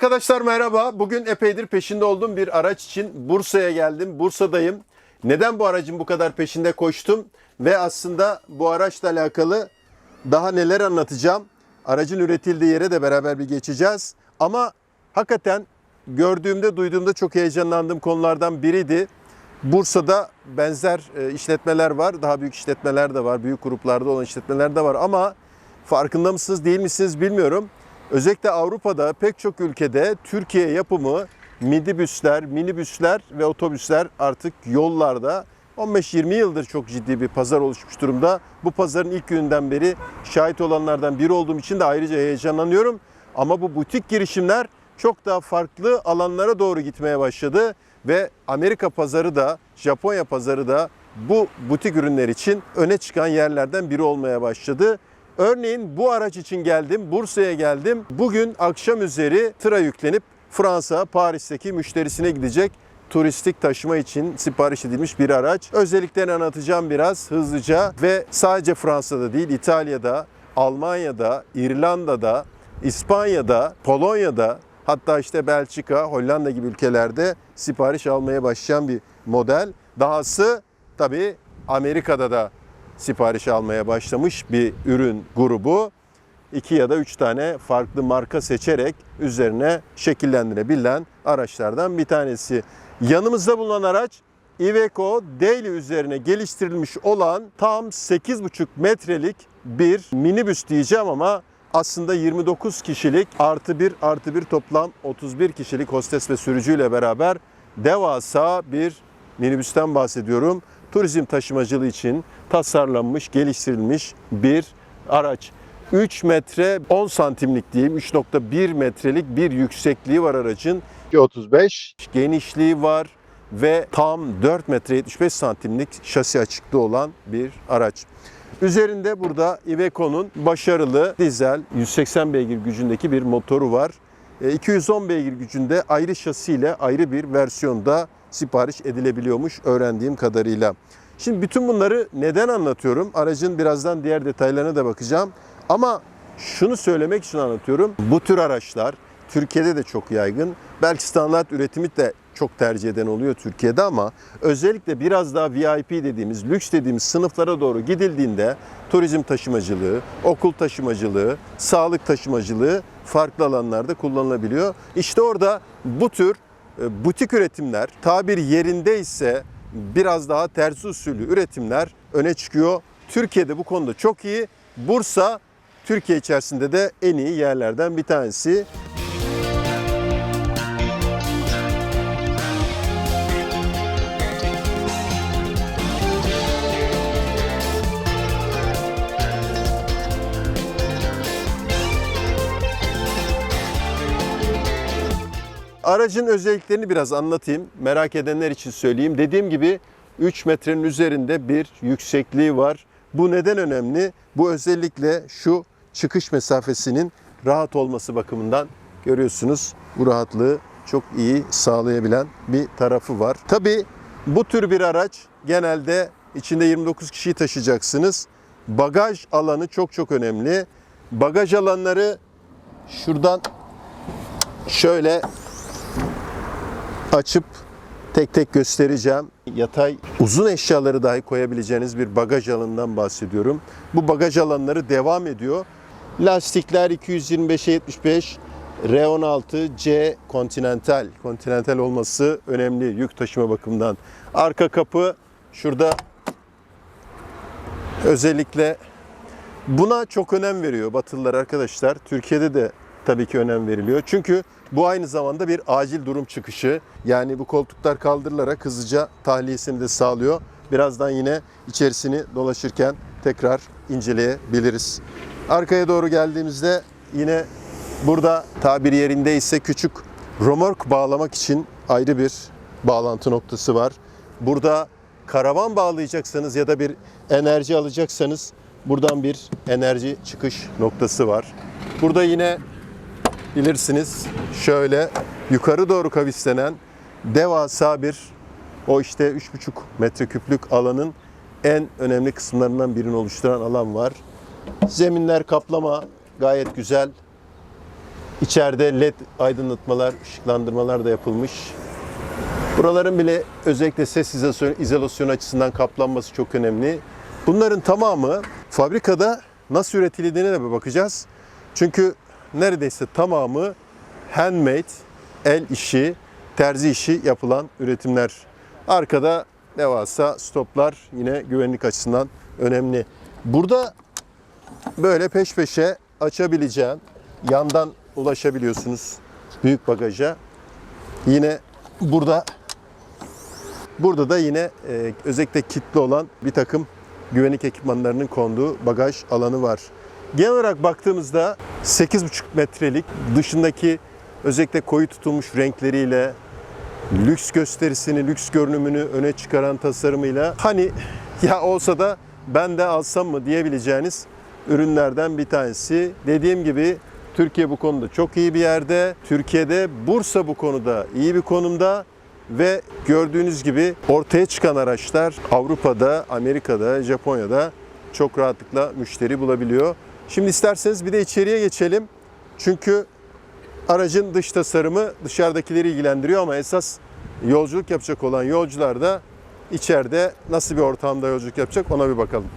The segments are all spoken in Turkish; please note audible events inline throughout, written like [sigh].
Arkadaşlar merhaba. Bugün epeydir peşinde olduğum bir araç için Bursa'ya geldim. Bursa'dayım. Neden bu aracın bu kadar peşinde koştum? Ve aslında bu araçla alakalı daha neler anlatacağım. Aracın üretildiği yere de beraber bir geçeceğiz. Ama hakikaten gördüğümde, duyduğumda çok heyecanlandığım konulardan biriydi. Bursa'da benzer e, işletmeler var. Daha büyük işletmeler de var. Büyük gruplarda olan işletmeler de var. Ama farkında mısınız değil misiniz bilmiyorum. Özellikle Avrupa'da pek çok ülkede Türkiye yapımı midibüsler, minibüsler ve otobüsler artık yollarda 15-20 yıldır çok ciddi bir pazar oluşmuş durumda. Bu pazarın ilk gününden beri şahit olanlardan biri olduğum için de ayrıca heyecanlanıyorum. Ama bu butik girişimler çok daha farklı alanlara doğru gitmeye başladı ve Amerika pazarı da Japonya pazarı da bu butik ürünler için öne çıkan yerlerden biri olmaya başladı. Örneğin bu araç için geldim, Bursa'ya geldim. Bugün akşam üzeri tıra yüklenip Fransa, Paris'teki müşterisine gidecek turistik taşıma için sipariş edilmiş bir araç. Özelliklerini anlatacağım biraz hızlıca ve sadece Fransa'da değil İtalya'da, Almanya'da, İrlanda'da, İspanya'da, Polonya'da hatta işte Belçika, Hollanda gibi ülkelerde sipariş almaya başlayan bir model. Dahası tabii Amerika'da da sipariş almaya başlamış bir ürün grubu. İki ya da üç tane farklı marka seçerek üzerine şekillendirebilen araçlardan bir tanesi. Yanımızda bulunan araç Iveco Daily üzerine geliştirilmiş olan tam 8,5 metrelik bir minibüs diyeceğim ama aslında 29 kişilik artı bir artı bir toplam 31 kişilik hostes ve sürücüyle beraber devasa bir minibüsten bahsediyorum. Turizm taşımacılığı için tasarlanmış, geliştirilmiş bir araç. 3 metre 10 santimlik diyeyim 3.1 metrelik bir yüksekliği var aracın. 35 genişliği var ve tam 4 metre 75 santimlik şasi açıklığı olan bir araç. Üzerinde burada Iveco'nun başarılı dizel 180 beygir gücündeki bir motoru var. E, 210 beygir gücünde ayrı şasiyle ayrı bir versiyonda sipariş edilebiliyormuş öğrendiğim kadarıyla. Şimdi bütün bunları neden anlatıyorum? Aracın birazdan diğer detaylarına da bakacağım. Ama şunu söylemek için anlatıyorum. Bu tür araçlar Türkiye'de de çok yaygın. Belki standart üretimi de çok tercih eden oluyor Türkiye'de ama özellikle biraz daha VIP dediğimiz, lüks dediğimiz sınıflara doğru gidildiğinde turizm taşımacılığı, okul taşımacılığı, sağlık taşımacılığı farklı alanlarda kullanılabiliyor. İşte orada bu tür butik üretimler tabir yerinde ise biraz daha tersi usulü üretimler öne çıkıyor. Türkiye'de bu konuda çok iyi. Bursa Türkiye içerisinde de en iyi yerlerden bir tanesi. Aracın özelliklerini biraz anlatayım. Merak edenler için söyleyeyim. Dediğim gibi 3 metrenin üzerinde bir yüksekliği var. Bu neden önemli? Bu özellikle şu çıkış mesafesinin rahat olması bakımından görüyorsunuz. Bu rahatlığı çok iyi sağlayabilen bir tarafı var. Tabii bu tür bir araç genelde içinde 29 kişiyi taşıyacaksınız. Bagaj alanı çok çok önemli. Bagaj alanları şuradan şöyle açıp tek tek göstereceğim. Yatay uzun eşyaları dahi koyabileceğiniz bir bagaj alanından bahsediyorum. Bu bagaj alanları devam ediyor. Lastikler 225'e 75, R16 C Continental. Continental olması önemli yük taşıma bakımından. Arka kapı şurada özellikle buna çok önem veriyor Batılılar arkadaşlar. Türkiye'de de tabii ki önem veriliyor. Çünkü bu aynı zamanda bir acil durum çıkışı. Yani bu koltuklar kaldırılarak hızlıca tahliyesini de sağlıyor. Birazdan yine içerisini dolaşırken tekrar inceleyebiliriz. Arkaya doğru geldiğimizde yine burada tabiri yerindeyse küçük romork bağlamak için ayrı bir bağlantı noktası var. Burada karavan bağlayacaksanız ya da bir enerji alacaksanız buradan bir enerji çıkış noktası var. Burada yine bilirsiniz şöyle yukarı doğru kavislenen devasa bir o işte 3,5 metreküplük alanın en önemli kısımlarından birini oluşturan alan var. Zeminler kaplama gayet güzel. İçeride led aydınlatmalar, ışıklandırmalar da yapılmış. Buraların bile özellikle ses izolasyon, açısından kaplanması çok önemli. Bunların tamamı fabrikada nasıl üretildiğine de bakacağız. Çünkü neredeyse tamamı handmade, el işi, terzi işi yapılan üretimler. Arkada devasa stoplar yine güvenlik açısından önemli. Burada böyle peş peşe açabileceğin, yandan ulaşabiliyorsunuz büyük bagaja. Yine burada burada da yine e, özellikle kitli olan bir takım güvenlik ekipmanlarının konduğu bagaj alanı var. Genel olarak baktığımızda 8,5 metrelik dışındaki özellikle koyu tutulmuş renkleriyle lüks gösterisini, lüks görünümünü öne çıkaran tasarımıyla hani [laughs] ya olsa da ben de alsam mı diyebileceğiniz ürünlerden bir tanesi. Dediğim gibi Türkiye bu konuda çok iyi bir yerde. Türkiye'de Bursa bu konuda iyi bir konumda ve gördüğünüz gibi ortaya çıkan araçlar Avrupa'da, Amerika'da, Japonya'da çok rahatlıkla müşteri bulabiliyor. Şimdi isterseniz bir de içeriye geçelim. Çünkü aracın dış tasarımı dışarıdakileri ilgilendiriyor ama esas yolculuk yapacak olan yolcular da içeride nasıl bir ortamda yolculuk yapacak ona bir bakalım.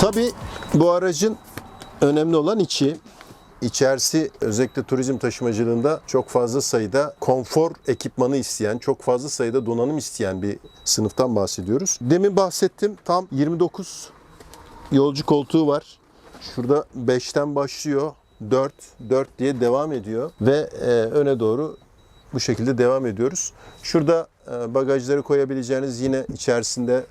Tabii bu aracın önemli olan içi. İçerisi özellikle turizm taşımacılığında çok fazla sayıda konfor ekipmanı isteyen, çok fazla sayıda donanım isteyen bir sınıftan bahsediyoruz. Demin bahsettim tam 29 yolcu koltuğu var. Şurada 5'ten başlıyor. 4, 4 diye devam ediyor ve e, öne doğru bu şekilde devam ediyoruz. Şurada e, bagajları koyabileceğiniz yine içerisinde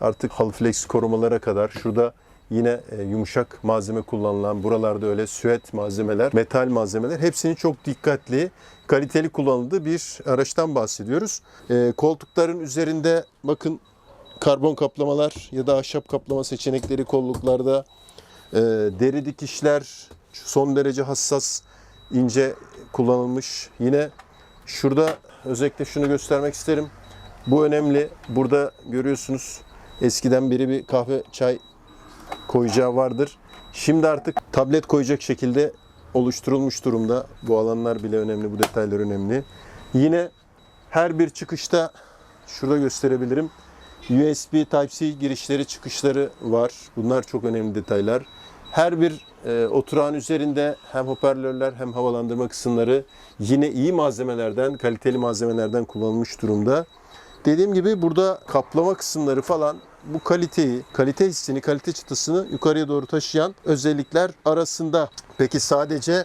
artık halı flex korumalara kadar şurada yine e, yumuşak malzeme kullanılan buralarda öyle süet malzemeler, metal malzemeler hepsinin çok dikkatli, kaliteli kullanıldığı bir araçtan bahsediyoruz. E, koltukların üzerinde bakın karbon kaplamalar ya da ahşap kaplama seçenekleri kolluklarda e, deri dikişler son derece hassas, ince kullanılmış. Yine şurada özellikle şunu göstermek isterim. Bu önemli. Burada görüyorsunuz eskiden biri bir kahve çay koyacağı vardır. Şimdi artık tablet koyacak şekilde oluşturulmuş durumda. Bu alanlar bile önemli, bu detaylar önemli. Yine her bir çıkışta şurada gösterebilirim. USB Type-C girişleri, çıkışları var. Bunlar çok önemli detaylar. Her bir e, oturağın üzerinde hem hoparlörler hem havalandırma kısımları yine iyi malzemelerden, kaliteli malzemelerden kullanılmış durumda. Dediğim gibi burada kaplama kısımları falan bu kaliteyi, kalite hissini, kalite çıtısını yukarıya doğru taşıyan özellikler arasında. Peki sadece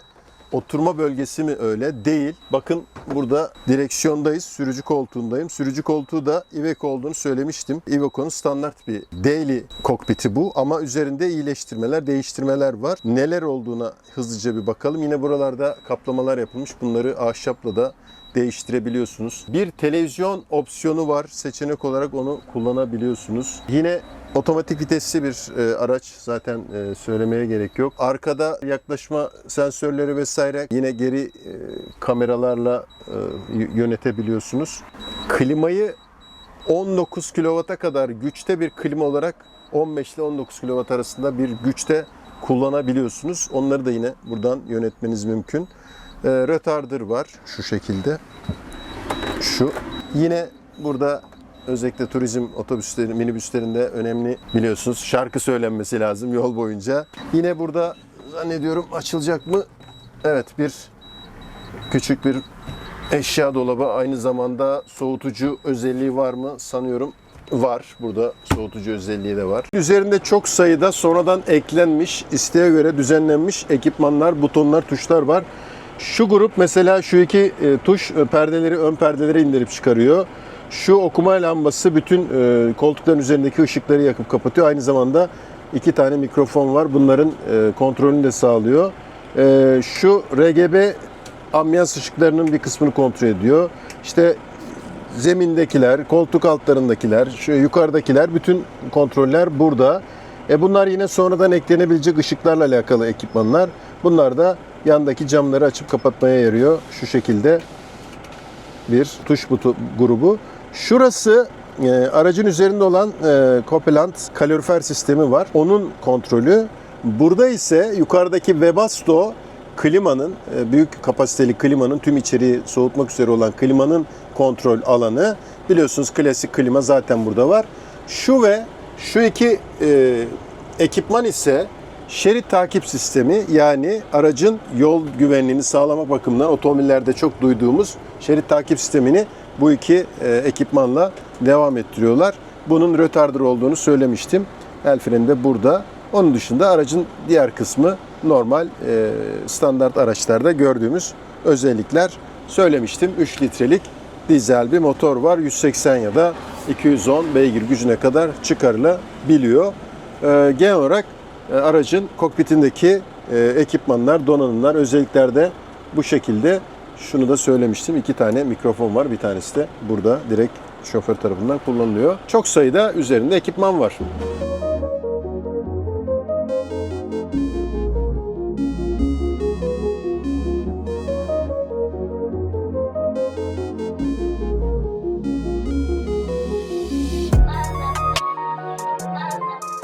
oturma bölgesi mi öyle? Değil. Bakın burada direksiyondayız. Sürücü koltuğundayım. Sürücü koltuğu da Iveco olduğunu söylemiştim. Iveco'nun standart bir daily kokpiti bu ama üzerinde iyileştirmeler, değiştirmeler var. Neler olduğuna hızlıca bir bakalım. Yine buralarda kaplamalar yapılmış. Bunları ahşapla da değiştirebiliyorsunuz. Bir televizyon opsiyonu var. Seçenek olarak onu kullanabiliyorsunuz. Yine otomatik vitesli bir e, araç zaten e, söylemeye gerek yok. Arkada yaklaşma sensörleri vesaire yine geri e, kameralarla e, yönetebiliyorsunuz. Klimayı 19 kW'a kadar güçte bir klima olarak 15 ile 19 kW arasında bir güçte kullanabiliyorsunuz. Onları da yine buradan yönetmeniz mümkün. E, retarder var şu şekilde. Şu. Yine burada özellikle turizm otobüsleri, minibüslerinde önemli biliyorsunuz şarkı söylenmesi lazım yol boyunca. Yine burada zannediyorum açılacak mı? Evet bir küçük bir eşya dolabı aynı zamanda soğutucu özelliği var mı sanıyorum var. Burada soğutucu özelliği de var. Üzerinde çok sayıda sonradan eklenmiş, isteğe göre düzenlenmiş ekipmanlar, butonlar, tuşlar var. Şu grup mesela şu iki e, tuş e, perdeleri, ön perdeleri indirip çıkarıyor. Şu okuma lambası bütün e, koltukların üzerindeki ışıkları yakıp kapatıyor. Aynı zamanda iki tane mikrofon var. Bunların e, kontrolünü de sağlıyor. E, şu RGB ambiyans ışıklarının bir kısmını kontrol ediyor. İşte zemindekiler, koltuk altlarındakiler, şu yukarıdakiler bütün kontroller burada. E bunlar yine sonradan eklenebilecek ışıklarla alakalı ekipmanlar. Bunlar da yandaki camları açıp kapatmaya yarıyor. Şu şekilde bir tuş butu grubu. Şurası e, aracın üzerinde olan e, Copeland kalorifer sistemi var. Onun kontrolü. Burada ise yukarıdaki Webasto klimanın, e, büyük kapasiteli klimanın tüm içeriği soğutmak üzere olan klimanın kontrol alanı. Biliyorsunuz klasik klima zaten burada var. Şu ve şu iki e, ekipman ise şerit takip sistemi yani aracın yol güvenliğini sağlamak bakımından otomobillerde çok duyduğumuz şerit takip sistemini bu iki e, ekipmanla devam ettiriyorlar. Bunun retarder olduğunu söylemiştim. El freni de burada. Onun dışında aracın diğer kısmı normal e, standart araçlarda gördüğümüz özellikler söylemiştim. 3 litrelik dizel bir motor var. 180 ya da 210 beygir gücüne kadar çıkarılabiliyor. E, genel olarak aracın kokpitindeki ekipmanlar, donanımlar, özellikler de bu şekilde. Şunu da söylemiştim. iki tane mikrofon var. Bir tanesi de burada direkt şoför tarafından kullanılıyor. Çok sayıda üzerinde ekipman var.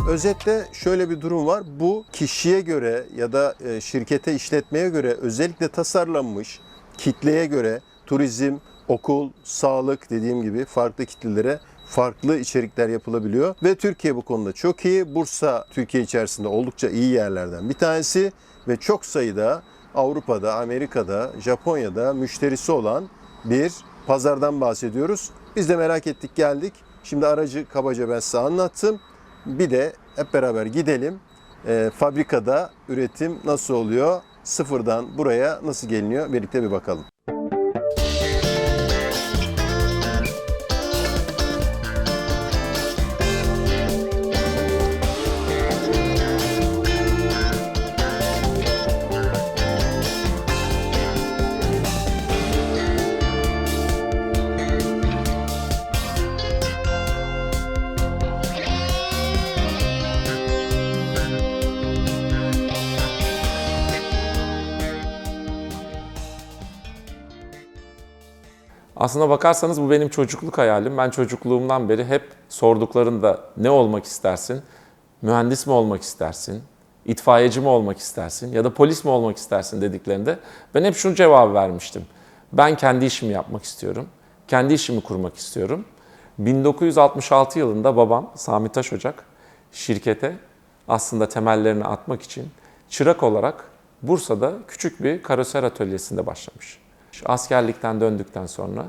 Özetle şöyle bir durum var. Bu kişiye göre ya da e, şirkete, işletmeye göre özellikle tasarlanmış kitleye göre turizm, okul, sağlık dediğim gibi farklı kitlelere farklı içerikler yapılabiliyor. Ve Türkiye bu konuda çok iyi. Bursa Türkiye içerisinde oldukça iyi yerlerden bir tanesi ve çok sayıda Avrupa'da, Amerika'da, Japonya'da müşterisi olan bir pazardan bahsediyoruz. Biz de merak ettik geldik. Şimdi aracı kabaca ben size anlattım. Bir de hep beraber gidelim. Ee, fabrikada üretim nasıl oluyor? Sıfırdan buraya nasıl geliniyor? Birlikte bir bakalım. Aslına bakarsanız bu benim çocukluk hayalim. Ben çocukluğumdan beri hep sorduklarında ne olmak istersin? Mühendis mi olmak istersin? İtfaiyeci mi olmak istersin? Ya da polis mi olmak istersin dediklerinde ben hep şunu cevap vermiştim. Ben kendi işimi yapmak istiyorum. Kendi işimi kurmak istiyorum. 1966 yılında babam Sami Taş Ocak şirkete aslında temellerini atmak için çırak olarak Bursa'da küçük bir karoser atölyesinde başlamış. Askerlikten döndükten sonra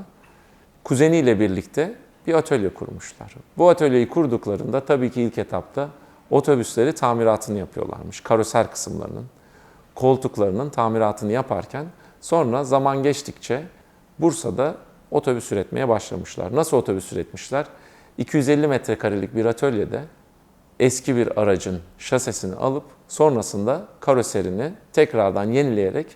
kuzeniyle birlikte bir atölye kurmuşlar. Bu atölyeyi kurduklarında tabii ki ilk etapta otobüsleri tamiratını yapıyorlarmış. Karoser kısımlarının, koltuklarının tamiratını yaparken sonra zaman geçtikçe Bursa'da otobüs üretmeye başlamışlar. Nasıl otobüs üretmişler? 250 metrekarelik bir atölyede eski bir aracın şasesini alıp sonrasında karoserini tekrardan yenileyerek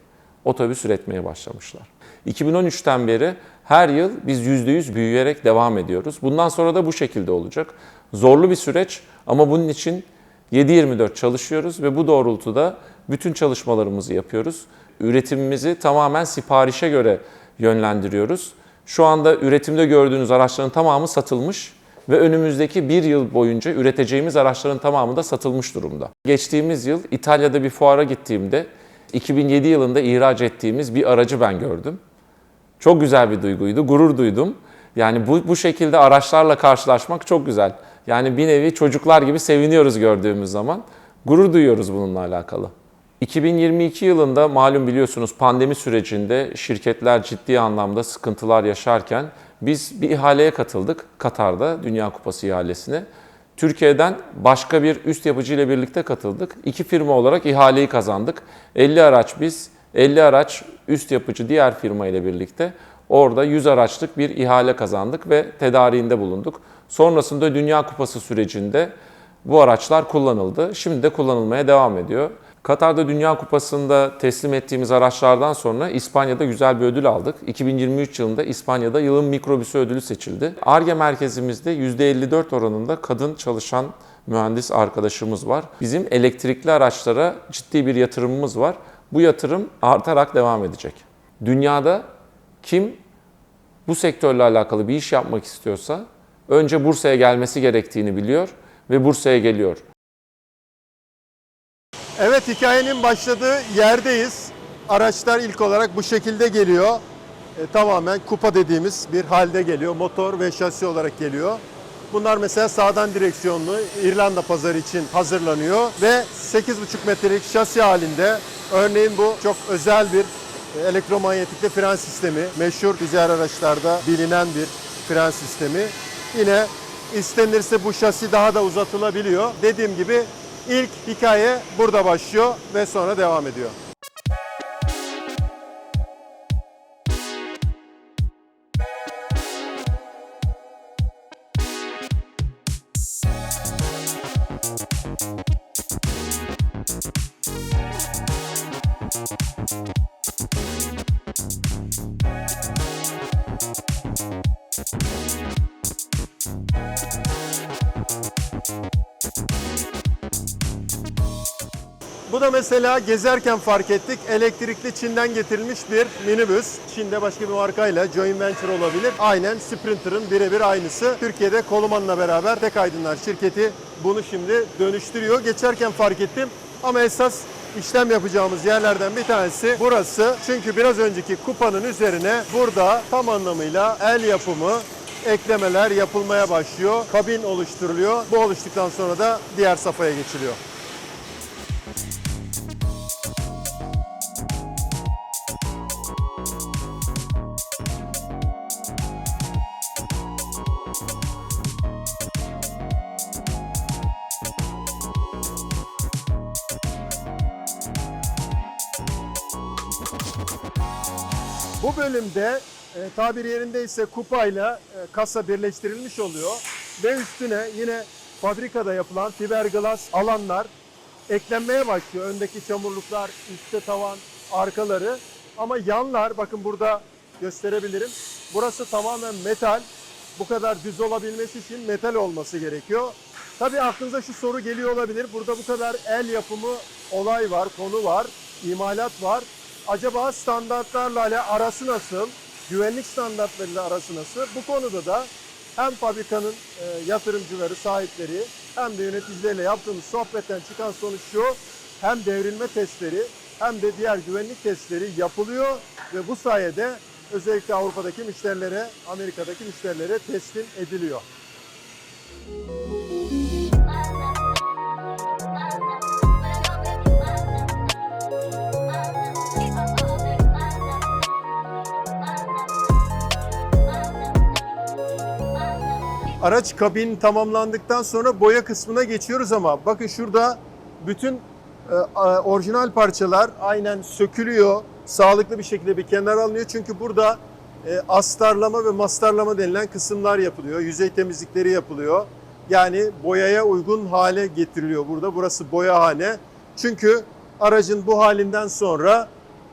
otobüs üretmeye başlamışlar. 2013'ten beri her yıl biz %100 büyüyerek devam ediyoruz. Bundan sonra da bu şekilde olacak. Zorlu bir süreç ama bunun için 7-24 çalışıyoruz ve bu doğrultuda bütün çalışmalarımızı yapıyoruz. Üretimimizi tamamen siparişe göre yönlendiriyoruz. Şu anda üretimde gördüğünüz araçların tamamı satılmış ve önümüzdeki bir yıl boyunca üreteceğimiz araçların tamamı da satılmış durumda. Geçtiğimiz yıl İtalya'da bir fuara gittiğimde 2007 yılında ihraç ettiğimiz bir aracı ben gördüm. Çok güzel bir duyguydu, gurur duydum. Yani bu, bu şekilde araçlarla karşılaşmak çok güzel. Yani bir nevi çocuklar gibi seviniyoruz gördüğümüz zaman. Gurur duyuyoruz bununla alakalı. 2022 yılında malum biliyorsunuz pandemi sürecinde şirketler ciddi anlamda sıkıntılar yaşarken biz bir ihaleye katıldık Katar'da Dünya Kupası ihalesine. Türkiye'den başka bir üst yapıcı ile birlikte katıldık. İki firma olarak ihaleyi kazandık. 50 araç biz, 50 araç üst yapıcı diğer firma ile birlikte orada 100 araçlık bir ihale kazandık ve tedariğinde bulunduk. Sonrasında Dünya Kupası sürecinde bu araçlar kullanıldı. Şimdi de kullanılmaya devam ediyor. Katar'da Dünya Kupası'nda teslim ettiğimiz araçlardan sonra İspanya'da güzel bir ödül aldık. 2023 yılında İspanya'da yılın mikrobüsü ödülü seçildi. ARGE merkezimizde %54 oranında kadın çalışan mühendis arkadaşımız var. Bizim elektrikli araçlara ciddi bir yatırımımız var. Bu yatırım artarak devam edecek. Dünyada kim bu sektörle alakalı bir iş yapmak istiyorsa önce Bursa'ya gelmesi gerektiğini biliyor ve Bursa'ya geliyor. Evet hikayenin başladığı yerdeyiz. Araçlar ilk olarak bu şekilde geliyor. E, tamamen kupa dediğimiz bir halde geliyor. Motor ve şasi olarak geliyor. Bunlar mesela sağdan direksiyonlu İrlanda pazarı için hazırlanıyor ve 8,5 metrelik şasi halinde örneğin bu çok özel bir e, elektromanyetikli fren sistemi. Meşhur diğer araçlarda bilinen bir fren sistemi. Yine istenirse bu şasi daha da uzatılabiliyor. Dediğim gibi ilk hikaye burada başlıyor ve sonra devam ediyor. Mesela gezerken fark ettik. Elektrikli Çin'den getirilmiş bir minibüs. Çin'de başka bir markayla joint venture olabilir. Aynen Sprinter'ın birebir aynısı. Türkiye'de Koluman'la beraber Tek Aydınlar şirketi bunu şimdi dönüştürüyor. Geçerken fark ettim. Ama esas işlem yapacağımız yerlerden bir tanesi burası. Çünkü biraz önceki kupanın üzerine burada tam anlamıyla el yapımı eklemeler yapılmaya başlıyor. Kabin oluşturuluyor. Bu oluştuktan sonra da diğer safhaya geçiliyor. Bölümde e, tabir yerindeyse kupayla e, kasa birleştirilmiş oluyor ve üstüne yine fabrikada yapılan fiberglass alanlar eklenmeye başlıyor. Öndeki çamurluklar, üstte tavan, arkaları ama yanlar bakın burada gösterebilirim. Burası tamamen metal. Bu kadar düz olabilmesi için metal olması gerekiyor. Tabii aklınıza şu soru geliyor olabilir. Burada bu kadar el yapımı olay var, konu var, imalat var. Acaba standartlarla arası nasıl? Güvenlik standartlarıyla arası nasıl? Bu konuda da hem fabrikanın e, yatırımcıları, sahipleri hem de yöneticilerle yaptığımız sohbetten çıkan sonuç şu. Hem devrilme testleri hem de diğer güvenlik testleri yapılıyor ve bu sayede özellikle Avrupa'daki müşterilere, Amerika'daki müşterilere teslim ediliyor. Araç kabin tamamlandıktan sonra boya kısmına geçiyoruz ama bakın şurada bütün e, orijinal parçalar aynen sökülüyor. Sağlıklı bir şekilde bir kenara alınıyor. Çünkü burada e, astarlama ve mastarlama denilen kısımlar yapılıyor. Yüzey temizlikleri yapılıyor. Yani boyaya uygun hale getiriliyor burada. Burası boyahane. Çünkü aracın bu halinden sonra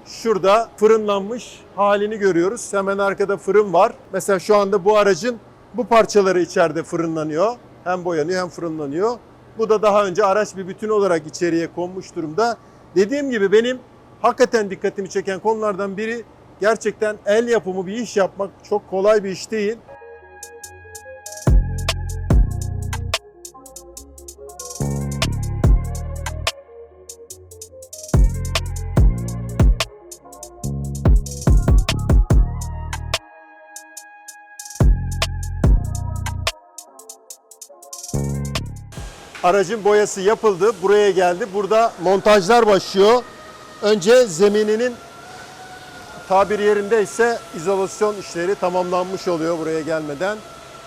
şurada fırınlanmış halini görüyoruz. Hemen arkada fırın var. Mesela şu anda bu aracın bu parçaları içeride fırınlanıyor. Hem boyanıyor hem fırınlanıyor. Bu da daha önce araç bir bütün olarak içeriye konmuş durumda. Dediğim gibi benim hakikaten dikkatimi çeken konulardan biri gerçekten el yapımı bir iş yapmak çok kolay bir iş değil. Aracın boyası yapıldı. Buraya geldi. Burada montajlar başlıyor. Önce zemininin tabir yerinde ise izolasyon işleri tamamlanmış oluyor buraya gelmeden.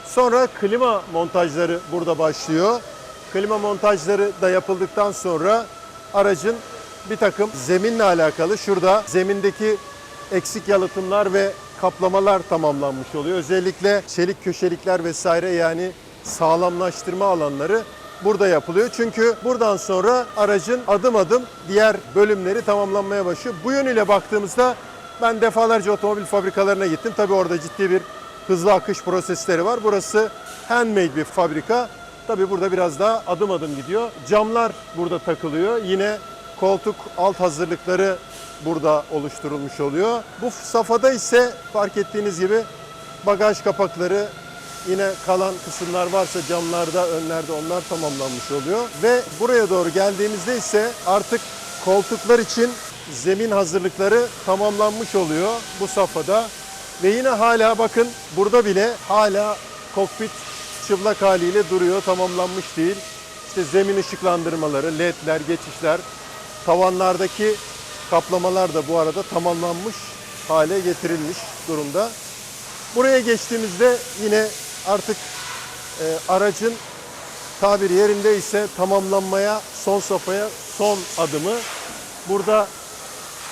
Sonra klima montajları burada başlıyor. Klima montajları da yapıldıktan sonra aracın bir takım zeminle alakalı şurada zemindeki eksik yalıtımlar ve kaplamalar tamamlanmış oluyor. Özellikle çelik köşelikler vesaire yani sağlamlaştırma alanları burada yapılıyor. Çünkü buradan sonra aracın adım adım diğer bölümleri tamamlanmaya başlıyor. Bu yönüyle baktığımızda ben defalarca otomobil fabrikalarına gittim. Tabii orada ciddi bir hızlı akış prosesleri var. Burası handmade bir fabrika. Tabii burada biraz daha adım adım gidiyor. Camlar burada takılıyor. Yine koltuk alt hazırlıkları burada oluşturulmuş oluyor. Bu safhada ise fark ettiğiniz gibi bagaj kapakları yine kalan kısımlar varsa camlarda, önlerde onlar tamamlanmış oluyor. Ve buraya doğru geldiğimizde ise artık koltuklar için zemin hazırlıkları tamamlanmış oluyor bu safhada. Ve yine hala bakın burada bile hala kokpit çıplak haliyle duruyor, tamamlanmış değil. İşte zemin ışıklandırmaları, ledler, geçişler, tavanlardaki kaplamalar da bu arada tamamlanmış hale getirilmiş durumda. Buraya geçtiğimizde yine artık e, aracın tabiri yerinde ise tamamlanmaya, son safhaya son adımı. Burada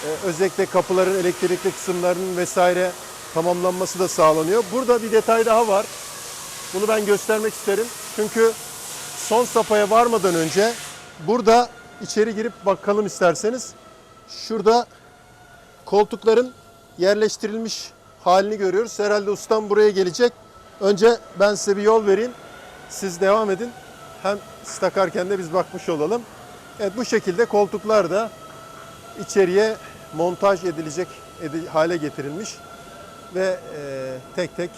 e, özellikle kapıların elektrikli kısımlarının vesaire tamamlanması da sağlanıyor. Burada bir detay daha var. Bunu ben göstermek isterim. Çünkü son safhaya varmadan önce burada içeri girip bakalım isterseniz. Şurada koltukların yerleştirilmiş halini görüyoruz. Herhalde ustam buraya gelecek. Önce ben size bir yol vereyim. Siz devam edin. Hem siz takarken de biz bakmış olalım. Evet bu şekilde koltuklar da içeriye montaj edilecek edi- hale getirilmiş ve e, tek tek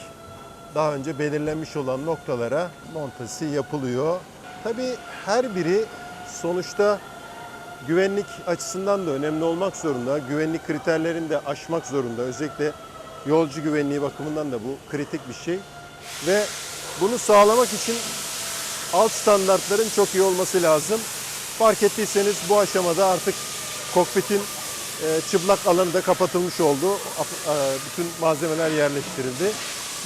daha önce belirlenmiş olan noktalara montajı yapılıyor. Tabii her biri sonuçta güvenlik açısından da önemli olmak zorunda. Güvenlik kriterlerini de aşmak zorunda. Özellikle yolcu güvenliği bakımından da bu kritik bir şey. Ve bunu sağlamak için alt standartların çok iyi olması lazım. Fark ettiyseniz bu aşamada artık kokpitin e, çıplak alanı da kapatılmış oldu. E, Bütün malzemeler yerleştirildi.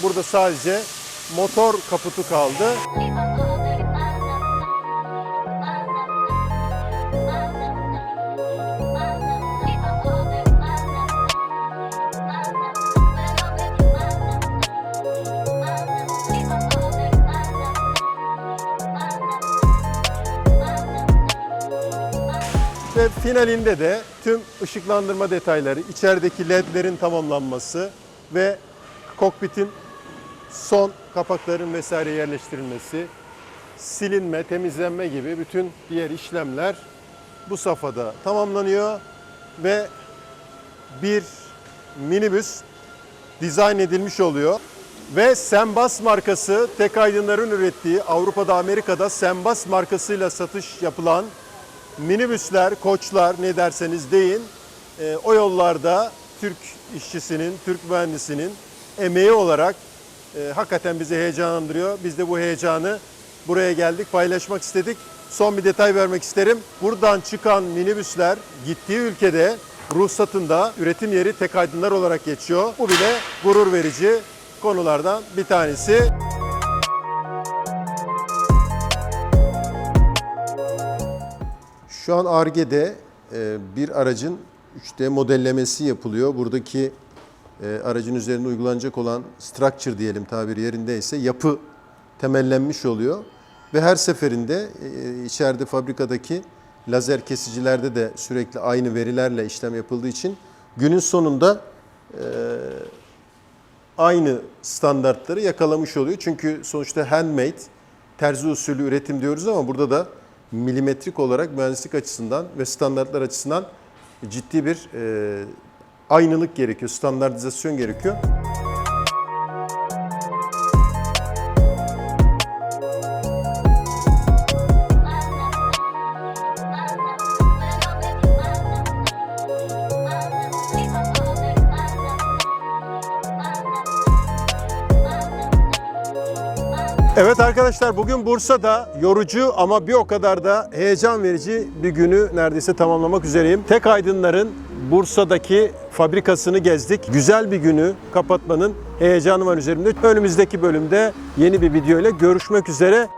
Burada sadece motor kaputu kaldı. Ve finalinde de tüm ışıklandırma detayları, içerideki ledlerin tamamlanması ve kokpitin son kapakların vesaire yerleştirilmesi, silinme, temizlenme gibi bütün diğer işlemler bu safhada tamamlanıyor ve bir minibüs dizayn edilmiş oluyor. Ve Sembas markası tek aydınların ürettiği Avrupa'da Amerika'da Sembas markasıyla satış yapılan minibüsler, koçlar ne derseniz deyin e, o yollarda Türk işçisinin, Türk mühendisinin emeği olarak e, hakikaten bizi heyecanlandırıyor. Biz de bu heyecanı buraya geldik paylaşmak istedik. Son bir detay vermek isterim. Buradan çıkan minibüsler gittiği ülkede ruhsatında üretim yeri tek aydınlar olarak geçiyor. Bu bile gurur verici konulardan bir tanesi. Şu an Ar-Ge'de e, bir aracın 3D modellemesi yapılıyor. Buradaki e, aracın üzerinde uygulanacak olan structure diyelim tabiri yerindeyse yapı temellenmiş oluyor. Ve her seferinde e, içeride fabrikadaki lazer kesicilerde de sürekli aynı verilerle işlem yapıldığı için günün sonunda aynı standartları yakalamış oluyor. Çünkü sonuçta handmade, terzi usulü üretim diyoruz ama burada da milimetrik olarak mühendislik açısından ve standartlar açısından ciddi bir e, aynılık gerekiyor, standartizasyon gerekiyor. Arkadaşlar bugün Bursa'da yorucu ama bir o kadar da heyecan verici bir günü neredeyse tamamlamak üzereyim. Tek Aydınlar'ın Bursa'daki fabrikasını gezdik. Güzel bir günü kapatmanın heyecanı var üzerimde. Önümüzdeki bölümde yeni bir video ile görüşmek üzere.